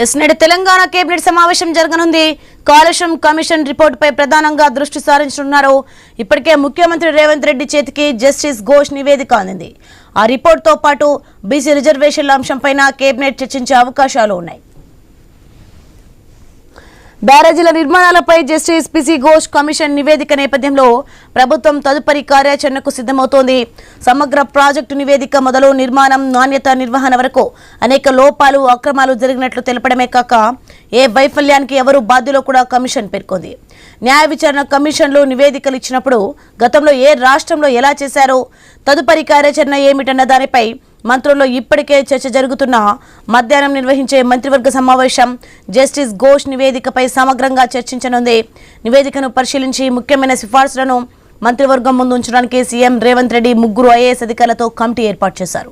Yes నేడు Telangana cabinet సమావేశం జరగనుంది. కాలుష్యం కమిషన్ రిపోర్టుపై ప్రధానంగా దృష్టి సారించనున్నారు. ఇప్పటికే ముఖ్యమంత్రి రేవంత్ రెడ్డి చేతికి జస్టిస్ ఘోష్ నివేదిక అందింది. ఆ రిపోర్ట్తో పాటు బీసీ రిజర్వేషన్ల అంశంపైన కేబినెట్ చర్చించే అవకాశాలు ఉన్నాయి. బ్యారేజీల నిర్మాణాలపై జస్టిస్ పిసి ఘోష్ కమిషన్ నివేదిక నేపథ్యంలో ప్రభుత్వం తదుపరి కార్యాచరణకు సిద్ధమవుతోంది. సమగ్ర ప్రాజెక్టు నివేదిక మొదలు నిర్మాణం నాణ్యత నిర్వహణ వరకు అనేక లోపాలు అక్రమాలు జరిగినట్లు తెలపడమే కాక ఏ వైఫల్యానికి ఎవరు బాధ్యులో కూడా కమిషన్ పేర్కొంది. న్యాయ విచారణ కమిషన్లు నివేదికలు ఇచ్చినప్పుడు గతంలో ఏ రాష్ట్రంలో ఎలా చేశారో తదుపరి కార్యాచరణ ఏమిటన్న దానిపై మంత్రుల్లో ఇప్పటికే చర్చ జరుగుతున్న మధ్యాహ్నం నిర్వహించే మంత్రివర్గ సమావేశం జస్టిస్ ఘోష్ నివేదికపై సమగ్రంగా చర్చించనుంది. నివేదికను పరిశీలించి ముఖ్యమైన సిఫార్సులను మంత్రివర్గం ముందు ఉంచడానికి సీఎం రేవంత్ రెడ్డి ముగ్గురు ఐఏఎస్ అధికారులతో కమిటీ ఏర్పాటు చేశారు.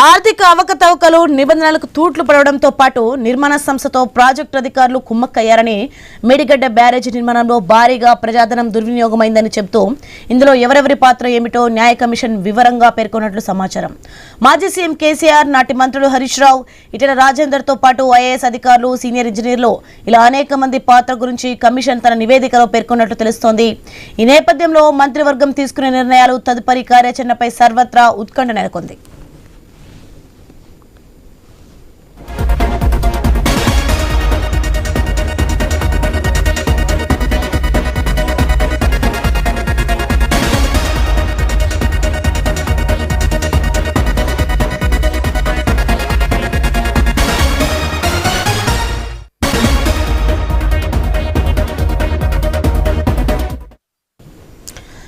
ఆర్థిక అవకతవకలు నిబంధనలకు తూట్లు పడవడంతో పాటు నిర్మాణ సంస్థతో ప్రాజెక్టు అధికారులు కుమ్మక్కయ్యారని మేడిగడ్డ బ్యారేజీ నిర్మాణంలో భారీగా ప్రజాధనం దుర్వినియోగమైందని చెబుతూ ఇందులో ఎవరెవరి పాత్ర ఏమిటో న్యాయ కమిషన్ వివరంగా పేర్కొన్నట్లు సమాచారం. మాజీ సీఎం కేసీఆర్ నాటి మంత్రులు హరీష్ రావు ఇటల రాజేందర్తో పాటు ఐఏఎస్ అధికారులు సీనియర్ ఇంజనీర్లు ఇలా అనేక మంది పాత్ర గురించి కమిషన్ తన నివేదికలో పేర్కొన్నట్లు తెలుస్తోంది. ఈ నేపథ్యంలో మంత్రివర్గం తీసుకునే నిర్ణయాలు తదుపరి కార్యాచరణపై సర్వత్రా ఉత్కంఠ నెలకొంది.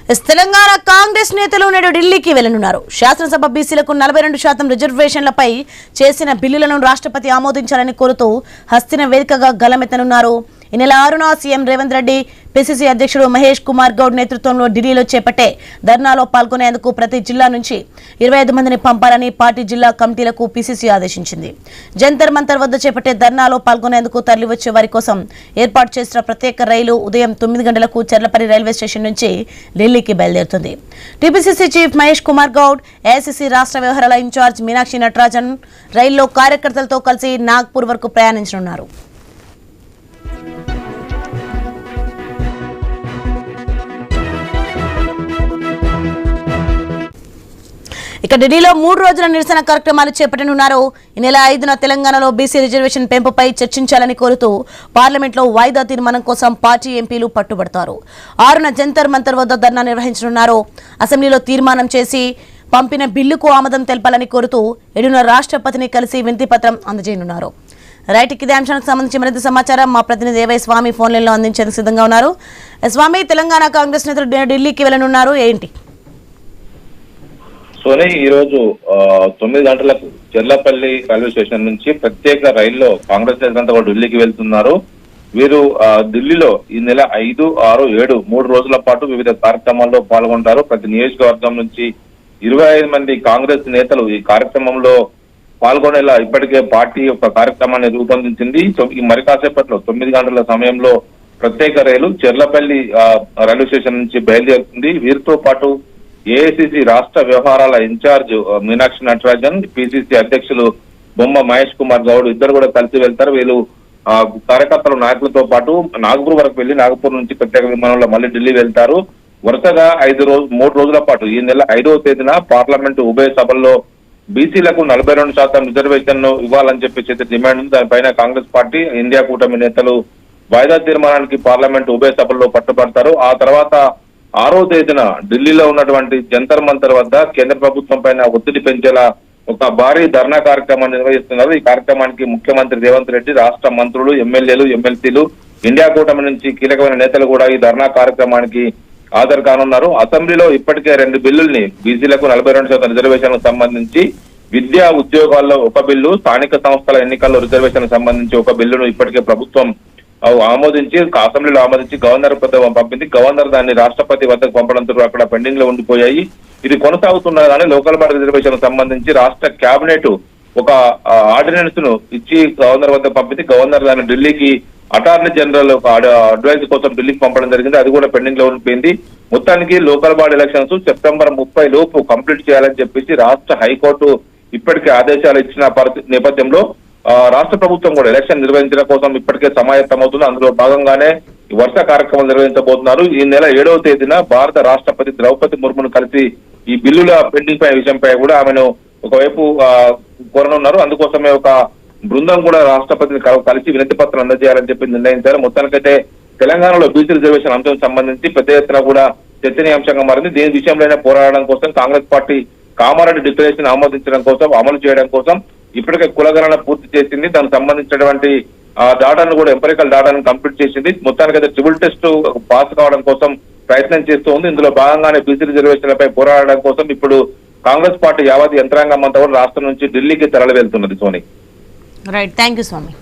తెలంగాణ కాంగ్రెస్ నేతలు నేడు ఢిల్లీకి వెళ్ళనున్నారు శాసనసభ బీసీలకు నలభై రెండు శాతం రిజర్వేషన్లపై చేసిన బిల్లులను రాష్ట్రపతి ఆమోదించాలని కోరుతూ హస్తిన వేదికగా గలమెత్తనున్నారు ఈ నెల ఆరున సీఎం రేవంత్ రెడ్డి పిసిసి అధ్యక్షుడు మహేష్ కుమార్ గౌడ్ నేతృత్వంలో ఢిల్లీలో చేపట్టే ధర్నాలో పాల్గొనేందుకు ప్రతి జిల్లా నుంచి ఇరవై ఐదు మందిని పంపాలని పార్టీ జిల్లా కమిటీలకు పిసిసి ఆదేశించింది. జంతర్ మంతర్ వద్ద చేపట్టే ధర్నాలో పాల్గొనేందుకు తరలివచ్చే వారి కోసం ఏర్పాటు చేసిన ప్రత్యేక రైలు ఉదయం తొమ్మిది గంటలకు చెర్లపల్లి రైల్వే స్టేషన్ నుంచి ఢిల్లీకి బయలుదేరుతుంది. TPCC chief Mahesh Kumar Goud AICC రాష్ట్ర వ్యవహారాల ఇన్ఛార్జ్ మీనాక్షి నటరాజన్ రైల్లో కార్యకర్తలతో కలిసి నాగ్పూర్ వరకు ప్రయాణించనున్నారు. ఇక ఢిల్లీలో మూడు రోజుల నిరసన కార్యక్రమాలు చేపట్టనున్నారు. ఈ నెల ఐదున తెలంగాణలో బీసీ రిజర్వేషన్ పెంపుపై చర్చించాలని కోరుతూ పార్లమెంట్లో వాయిదా తీర్మానం కోసం పార్టీ ఎంపీలు పట్టుబడతారు. ఆరున జంతర్ మంతర్ వద్ద ధర్నా నిర్వహించనున్నారు. అసెంబ్లీలో తీర్మానం చేసి పంపిన బిల్లుకు ఆమోదం తెలపాలని కోరుతూ ఎడున రాష్ట్రపతిని కలిసి వినతి పత్రం అందజేయనున్నారు. రైట్ ఇక ఇదే అంశానికి సంబంధించి మరింత సమాచారం మా ప్రతినిధి ఏవై స్వామి ఫోన్లైన్లో అందించేందుకు సిద్ధంగా ఉన్నారు. స్వామి తెలంగాణ కాంగ్రెస్ నేతలు ఢిల్లీకి వెళ్ళనున్నారు. ఏంటి? సోనే ఈ రోజు తొమ్మిది గంటలకు చెర్లపల్లి రైల్వే స్టేషన్ నుంచి ప్రత్యేక రైల్లో కాంగ్రెస్ నేతలంతా కూడా ఢిల్లీకి వెళ్తున్నారు. వీరు ఢిల్లీలో ఈ నెల ఐదు ఆరు ఏడు మూడు రోజుల పాటు వివిధ కార్యక్రమాల్లో పాల్గొంటారు. ప్రతి నియోజకవర్గం నుంచి ఇరవై ఐదు మంది కాంగ్రెస్ నేతలు ఈ కార్యక్రమంలో పాల్గొనేలా ఇప్పటికే పార్టీ యొక్క కార్యక్రమాన్ని రూపొందించింది. ఈ మరి కాసేపట్లో తొమ్మిది గంటల సమయంలో ప్రత్యేక రైలు చెర్లపల్లి రైల్వే స్టేషన్ నుంచి బయలుదేరుతుంది. వీరితో పాటు ఏఐసిసి రాష్ట్ర వ్యవహారాల ఇన్ఛార్జ్ మీనాక్షి నటరాజన్ పిసిసి అధ్యక్షులు బొమ్మ మహేష్ కుమార్ గౌడ్ ఇద్దరు కూడా కలిసి వెళ్తారు. వీళ్ళు ఆ, కార్యకర్తలు నాయకులతో పాటు నాగపూర్ వరకు వెళ్ళి నాగపూర్ నుంచి ప్రత్యేక విమానంలో మళ్ళీ ఢిల్లీ వెళ్తారు. వరుసగా ఐదు రోజు మూడు రోజుల పాటు ఈ నెల ఐదవ తేదీన పార్లమెంటు ఉభయ సభల్లో బీసీలకు నలభై రెండు శాతం రిజర్వేషన్ ఇవ్వాలని చెప్పి చేసే డిమాండ్ ఉంది. దానిపైన కాంగ్రెస్ పార్టీ ఇండియా కూటమి నేతలు వాయిదా తీర్మానానికి పార్లమెంట్ ఉభయ సభల్లో పట్టుబడతారు. ఆ తర్వాత ఆరో తేదీన ఢిల్లీలో ఉన్నటువంటి జంతర్ మంతర్ వద్ద కేంద్ర ప్రభుత్వం పైన ఒత్తిడి పెంచేలా ఒక భారీ ధర్నా కార్యక్రమాన్ని నిర్వహిస్తున్నారు. ఈ కార్యక్రమానికి ముఖ్యమంత్రి రేవంత్ రెడ్డి రాష్ట్ర మంత్రులు ఎమ్మెల్యేలు ఎమ్మెల్సీలు ఇండియా కూటమి నుంచి కీలకమైన నేతలు కూడా ఈ ధర్నా కార్యక్రమానికి హాజరు కానున్నారు. అసెంబ్లీలో ఇప్పటికే రెండు బిల్లుల్ని బీసీలకు నలభై రెండు శాతం రిజర్వేషన్లకు సంబంధించి విద్యా ఉద్యోగాల్లో ఒక బిల్లు స్థానిక సంస్థల ఎన్నికల్లో రిజర్వేషన్ సంబంధించి ఒక బిల్లును ఇప్పటికే ప్రభుత్వం ఆమోదించి అసెంబ్లీలో ఆమోదించి గవర్నర్ వద్ద పంపింది. గవర్నర్ దాన్ని రాష్ట్రపతి వద్దకు పంపడంతో అక్కడ పెండింగ్లో ఉండిపోయాయి. ఇది కొనసాగుతున్నదని లోకల్ బార్ రిజర్వేషన్ సంబంధించి రాష్ట్ర కేబినెట్ ఒక ఆర్డినెన్స్ను ఇచ్చి గవర్నర్ వద్ద పంపింది. గవర్నర్ దాన్ని ఢిల్లీకి అటార్నీ జనరల్ ఒక అడ్వైజ్ కోసం ఢిల్లీకి పంపడం జరిగింది. అది కూడా పెండింగ్లో ఉండిపోయింది. మొత్తానికి లోకల్ బాడీ ఎలక్షన్స్ సెప్టెంబర్ ముప్పై లోపు కంప్లీట్ చేయాలని చెప్పేసి రాష్ట్ర హైకోర్టు ఇప్పటికే ఆదేశాలు ఇచ్చిన పరిస్థితి నేపథ్యంలో రాష్ట్ర ప్రభుత్వం కూడా ఎలక్షన్ నిర్వహించడం కోసం ఇప్పటికే సమాయత్తమవుతుంది. అందులో భాగంగానే వర్ష వరుస నిర్వహించబోతున్నారు. ఈ నెల ఏడవ తేదీన భారత రాష్ట్రపతి ద్రౌపది ముర్మును కలిసి ఈ బిల్లుల పెండింగ్ పై విషయంపై కూడా ఆమెను ఒకవైపు కోరనున్నారు. అందుకోసమే ఒక బృందం కూడా రాష్ట్రపతిని కల- కలిసి వినతి పత్రం అందజేయాలని చెప్పి నిర్ణయించారు. మొత్తానికైతే తెలంగాణలో బీసీ రిజర్వేషన్ అంశం సంబంధించి పెద్ద ఎత్తున కూడా చర్చనీయాంశంగా మారింది. దీని విషయంలోనే పోరాడడం కోసం కాంగ్రెస్ పార్టీ కామారెడ్డి డిక్లరేషన్ ఆమోదించడం కోసం అమలు చేయడం కోసం ఇప్పటికే కులగణన పూర్తి చేసింది. దానికి సంబంధించినటువంటి ఆ డాటాను కూడా ఎంపరికల్ డాటాను కంప్లీట్ చేసింది. మొత్తానికి అయితే ట్రిబుల్ టెస్ట్ పాస్ కావడం కోసం ప్రయత్నం చేస్తూ ఉంది. ఇందులో భాగంగానే బీసీ రిజర్వేషన్లపై పోరాడడం కోసం ఇప్పుడు కాంగ్రెస్ పార్టీ యావత్ యంత్రాంగం అంతా కూడా రాష్ట్రం నుంచి ఢిల్లీకి తరలి వెళ్తున్నది Soni. Right thank you Swami